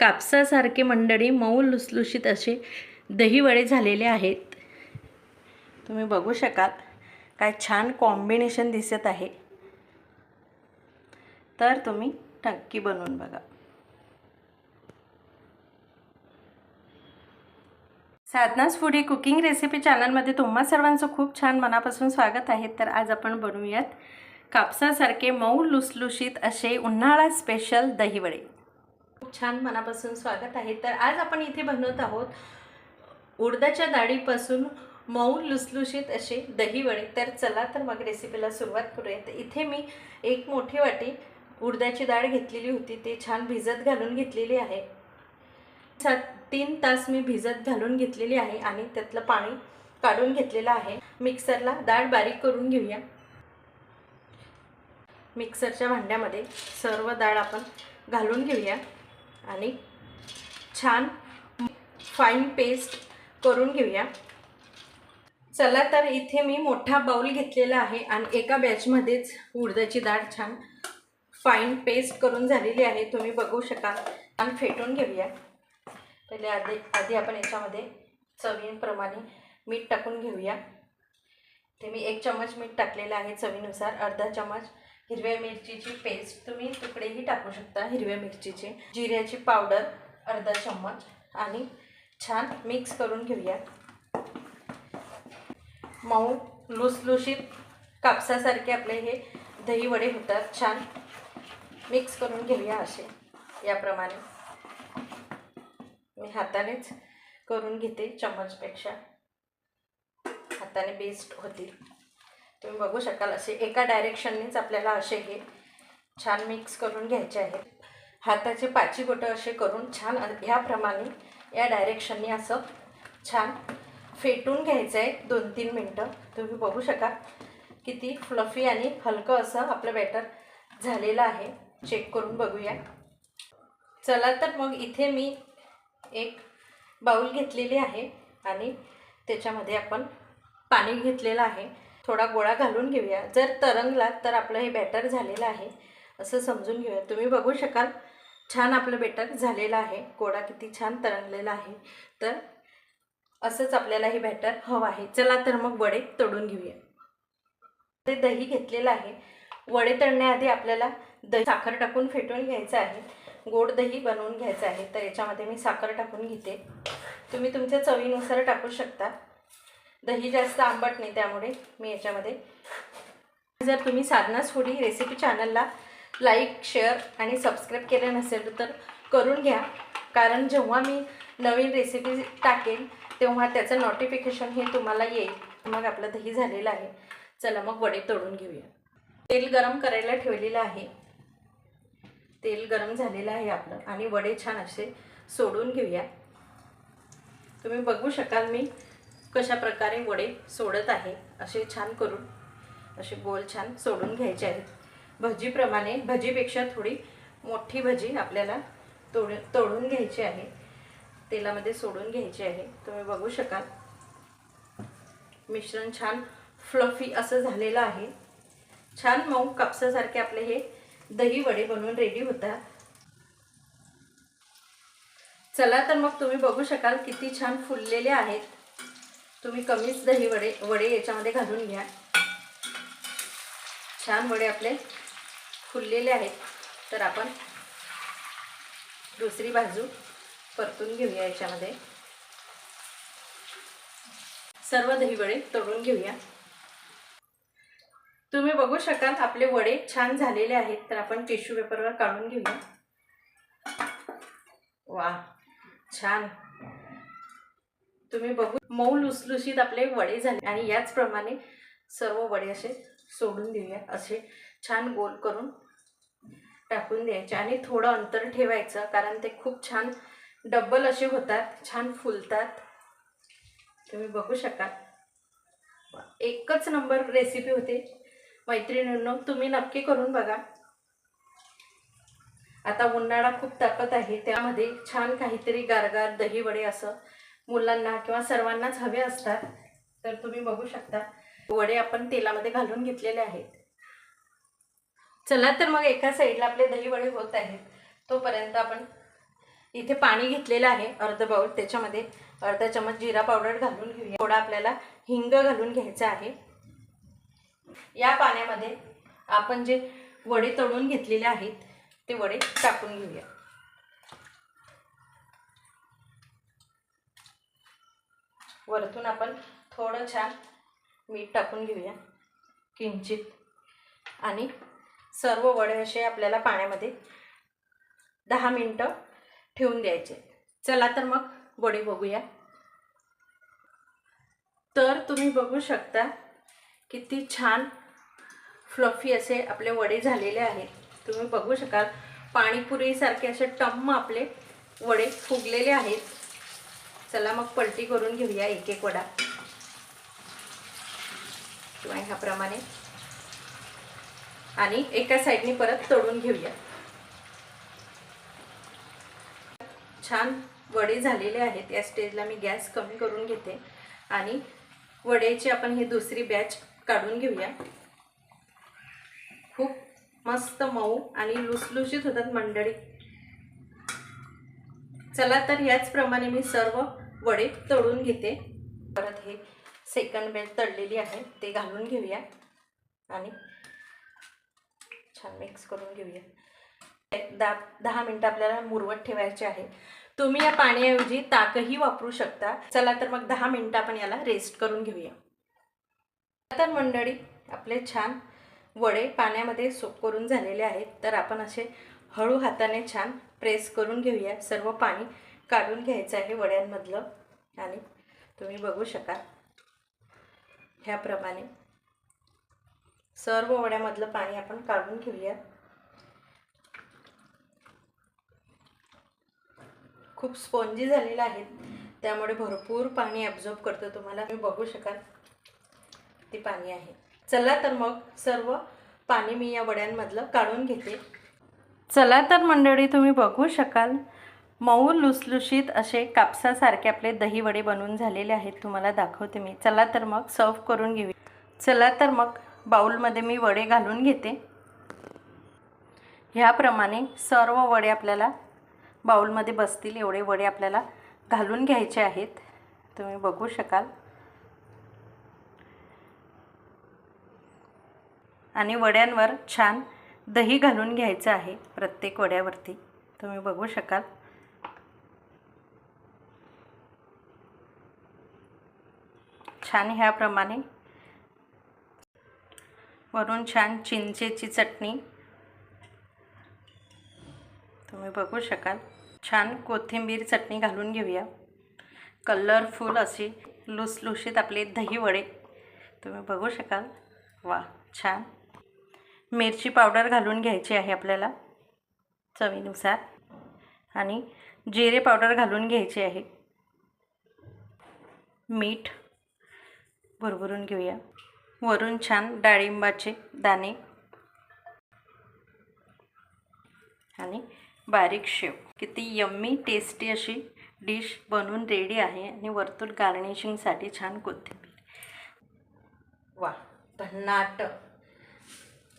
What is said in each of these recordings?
कापसासारखे मंडळी मऊ लुसलुशीत असे दहीवडे झालेले आहेत. तुम्ही बघू शकाल काय छान कॉम्बिनेशन दिसत आहे. तर तुम्ही नक्की बनवून बघा. साधनास फुडी कुकिंग रेसिपी चॅनलमध्ये तुम्हा सर्वांचं खूप छान मनापासून स्वागत आहे. तर आज आपण बनवूयात कापसासारखे मऊ लुसलुशीत असे उन्हाळा स्पेशल दहीवडे. खूप छान मनापासून स्वागत आहे. तर आज आपण इथे बनवत आहोत उडदाच्या डाळीपासून मऊ लुसलुशीत असे दहीवडे तर चला तर मग रेसिपीला सुरुवात करूया. तर इथे मी एक मोठी वाटी उडदाची डाळ घेतलेली होती. ते छान भिजत घालून घेतलेली आहे. सात तीन तास मी भिजत घालून घेतलेली आहे आणि त्यातलं पाणी काढून घेतलेलं आहे. मिक्सरला डाळ बारीक करून घेऊया. मिक्सरच्या भांड्यामध्ये सर्व डाळ आपण घालून घेऊया. आणि छान फाईन पेस्ट करून घेऊया. चला तर इथे मी मोठा बाऊल घेतलेला आहे आणि एका बॅचमध्येच उडदाची डाळ छान फाईन पेस्ट करून झालेली आहे. तुम्ही बघू शकाल. आणि फेटून घेऊया. पहिले आधी आधी आपण याच्यामध्ये चवींप्रमाणे मीठ टाकून घेऊया. ते मी एक चमच मीठ टाकलेलं आहे चवीनुसार. अर्धा चमच हिरव्या मिरचीची पेस्ट तुम्ही तुकडेही टाकू शकता हिरव्या मिरचीचे. जिऱ्याची पावडर अर्धा चम्मच आणि छान मिक्स करून घेऊया मऊ लुसलुशीत कापसासारखे आपले हे दही वडे होतात छान मिक्स करून घेऊया असे याप्रमाणे. मी हातानेच करून घेते चम्मचपेक्षा. हाताने बेस्ट होतील. तुम्ही बघू शकाल असे एका डायरेक्शननेच आपल्याला असे हे छान मिक्स करून घ्यायचे आहेत. हाताचे पाची बोटं असे करून छान ह्याप्रमाणे या डायरेक्शनने असं छान फेटून घ्यायचं आहे दोन तीन मिनटं. तुम्ही बघू शकाल किती फ्लफी आणि हलकं असं आपलं बॅटर झालेलं आहे. चेक करून बघूया. चला तर मग इथे मी एक बाऊल घेतलेली आहे आणि त्याच्यामध्ये आपण पाणी घेतलेलं आहे. थोडा गोळा घालून घेऊया. जर तरंगला तर आपलं हे बॅटर झालेलं आहे असं समजून घेऊया. तुम्ही बघू शकाल छान आपलं बॅटर झालेलं आहे. गोळा किती छान तरंगलेला आहे. तर असंच आपल्याला हे बॅटर हवं आहे. चला तर मग वडे तळून घेऊया. ते दही घेतलेलं आहे. वडे तळण्याआधी आपल्याला दही साखर टाकून फेटून घ्यायचं आहे. गोड दही बनवून घ्यायचं आहे. तर याच्यामध्ये मी साखर टाकून घेते. तुम्ही तुमच्या चवीनुसार टाकू शकता. दही जास्त आंबट नाही त्यामुळे मी याच्यामध्ये. जर तुम्ही साधनास फुडी रेसिपी चॅनलला लाईक शेअर आणि सबस्क्राईब केलं नसेल तर करून घ्या. कारण जेव्हा मी नवीन रेसिपी टाकेल तेव्हा त्याचं नोटिफिकेशन हे तुम्हाला येईल. मग आपलं दही झालेलं आहे. चला मग वडे तोडून घेऊया. तेल गरम करायला ठेवलेलं आहे. तेल गरम झालेलं आहे आपलं. आणि वडे छान असे सोडून घेऊया. तुम्ही बघू शकाल मी कशा प्रकारे वडे सोडत आहे असे छान करून असे गोल छान सोडून घ्यायचे आहेत. भजीप्रमाणे भजीपेक्षा थोडी मोठी भजी आपल्याला तोड तोडून घ्यायची आहे. तेलामध्ये सोडून घ्यायची आहे. तुम्ही बघू शकाल. मिश्रण छान फ्लफी असं झालेलं आहे. छान मऊ कापसासारखे आपले हे दही वडे बनवून रेडी होतात चला तर मग तुम्ही बघू शकाल किती छान फुललेले आहेत. तुम्ही कमीच दही वडे वडे याच्यामध्ये घालून घ्या. छान वडे आपले फुललेले आहेत. तर आपण दुसरी बाजू परतून घेऊया याच्यामध्ये. सर्व दही वडे तळून घेऊया. तुम्ही बघू शकाल आपले वडे छान झालेले आहेत. तर आपण टिश्यू पेपरवर काढून घेऊया. वा छान. तुम्ही बघू. मऊ लुसलुशीत आपले वडे झाले. आणि याचप्रमाणे सर्व वडे असे सोडून देऊया. असे छान गोल करून टाकून द्यायचे. आणि थोडं अंतर ठेवायचं कारण ते खूप छान डब्बल असे होतात छान फुलतात. तुम्ही बघू शकाल. एकच नंबर रेसिपी होते. मैत्रिणींनो तुम्ही नक्की करून बघा. आता उन्हाळा खूप तापत आहे. त्यामध्ये छान काहीतरी गारगार दही वडे असं मुलांना किंवा सर्वांनाच हवे असतात तर तुम्ही बघू शकता. वडे आपण तेलामध्ये घालून घेतलेले आहेत. चला तर मग एका साईडला आपले दही वडे होत आहेत. तोपर्यंत आपण इथे पाणी घेतलेलं आहे अर्ध बाऊल त्याच्यामध्ये अर्धा चमच जिरा पावडर घालून घेऊया. थोडा आपल्याला हिंग घालून घ्यायचा आहे. या पाण्यामध्ये आपण जे वडे तळून घेतलेले आहेत ते वडे टाकून घेऊया. वरतून आपण थोडं छान मीठ टाकून घेऊया किंचित. आणि सर्व वडे असे आपल्याला पाण्यामध्ये दहा मिनटं ठेवून द्यायचे. चला तर मग वडे बघूया. तर तुम्ही बघू शकता किती छान फ्लफी असे आपले वडे झालेले आहेत. तुम्ही बघू शकाल पाणीपुरीसारखे असे टम्म आपले वडे फुगलेले आहेत. चला मग पलटी करून घेऊया एक एक वडा. किंवा ह्याप्रमाणे. आणि एका साईडने परत तळून घेऊया. छान वडे झालेले आहेत. या स्टेजला मी गॅस कमी करून घेते. आणि वड्याची आपण ही दुसरी बॅच काढून घेऊया. खूप मस्त मऊ आणि लुसलुशीत होतात मंडळी. चला तर याचप्रमाणे मी सर्व वडे तळून घेते. परत हे सेकंड बेल तळलेली आहे ते घालून घेऊया. आणि छान मिक्स करून घेऊया. एक दहा दहा मिनटं आपल्याला मुरवत ठेवायचे आहे. तुम्ही या पाण्याऐवजी ताकही वापरू शकता. चला तर मग दहा मिनटं आपण याला रेस्ट करून घेऊया. तर मंडळी आपले छान वडे पाण्यामध्ये सोप करून झालेले आहेत. तर आपण असे हळू हाताने छान प्रेस करून घेऊया. सर्व पाणी काढून घ्यायचं आहे वड्यांमधलं. आणि तुम्ही बघू शकाल. ह्याप्रमाणे सर्व वड्यामधलं पाणी आपण काढून घेऊया. खूप स्पॉन्जी झालेलं आहे. त्यामुळे भरपूर पाणी ॲब्झॉर्ब करतं तुम्हाला. तुम्ही बघू शकाल. ते पाणी आहे. चला तर मग सर्व पाणी मी या वड्यांमधलं काढून घेते. चला तर मंडळी तुम्ही बघू शकाल. मऊ लुसलुशीत असे कापसासारखे आपले दही वडे बनवून झालेले आहेत तुम्हाला दाखवते मी. चला तर मग सर्व करून घेऊ. चला तर मग बाऊलमध्ये मी वडे घालून घेते. ह्याप्रमाणे सर्व वडे आपल्याला बाऊलमध्ये बसतील एवढे वडे आपल्याला घालून घ्यायचे आहेत. तुम्ही बघू शकाल. आणि वड्यांवर छान दही घालून घ्यायचं आहे प्रत्येक वड्यावरती. तुम्ही बघू शकाल. छान ह्याप्रमाणे. वरून छान चिंचेची चटणी. तुम्ही बघू शकाल. छान कोथिंबीर चटणी घालून घेऊया. कलरफुल अशी लुसलुशीत आपले दही वडे. तुम्ही बघू शकाल. वा छान. मिरची पावडर घालून घ्यायची आहे आपल्याला चवीनुसार. आणि जिरे पावडर घालून घ्यायची आहे. मीठ. भरभरून घेऊया. वरून छान डाळिंबाचे दाणे आणि बारीक शेव. किती यम्मी टेस्टी अशी डिश बनवून रेडी आहे आणि वरतून गार्निशिंगसाठी छान कोथिंबीर. वा भन्नाट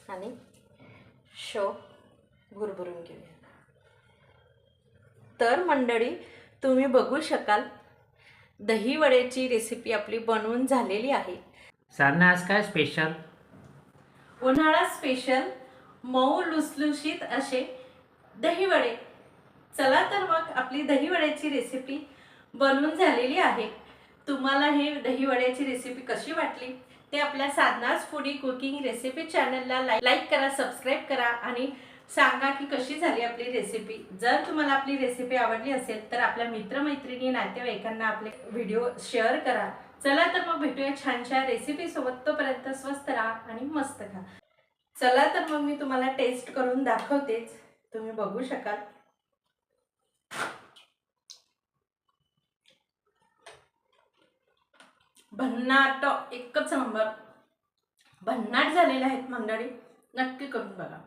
आणि शेव भुरभरून घेऊया. तर मंडळी तुम्ही बघू शकाल दही वड्याची रेसिपी आपली बनवून झालेली आहे. साधना आज काय स्पेशल उन्हाळा स्पेशल मऊ लुसलुशीत असे दहीवडे चला तर मग आपली दहीवड्याची रेसिपी बनवून झालेली आहे. तुम्हाला हे दहीवड्याची रेसिपी कशी वाटली? ते आपल्या साधनाच फूडी कुकिंग रेसिपी चॅनलला लाईक करा सबस्क्राईब करा आणि सांगा की कशी झाली आपली रेसिपी जर तुम्हाला आपली रेसिपी आवडली असेल तर आपल्या मित्रमैत्रिणी नातेवाईकांना आपले व्हिडिओ शेअर करा. चला तर मग भेटूया छानशा रेसिपीसोबत तोपर्यंत स्वस्त राहा आणि मस्त खा. चला तर मग मी तुम्हाला टेस्ट करून दाखवतेच तुम्ही बघू शकाल. भन्नाट एकच नंबर. भन्नाट झालेले आहेत मंडळी. नक्की करून बघा.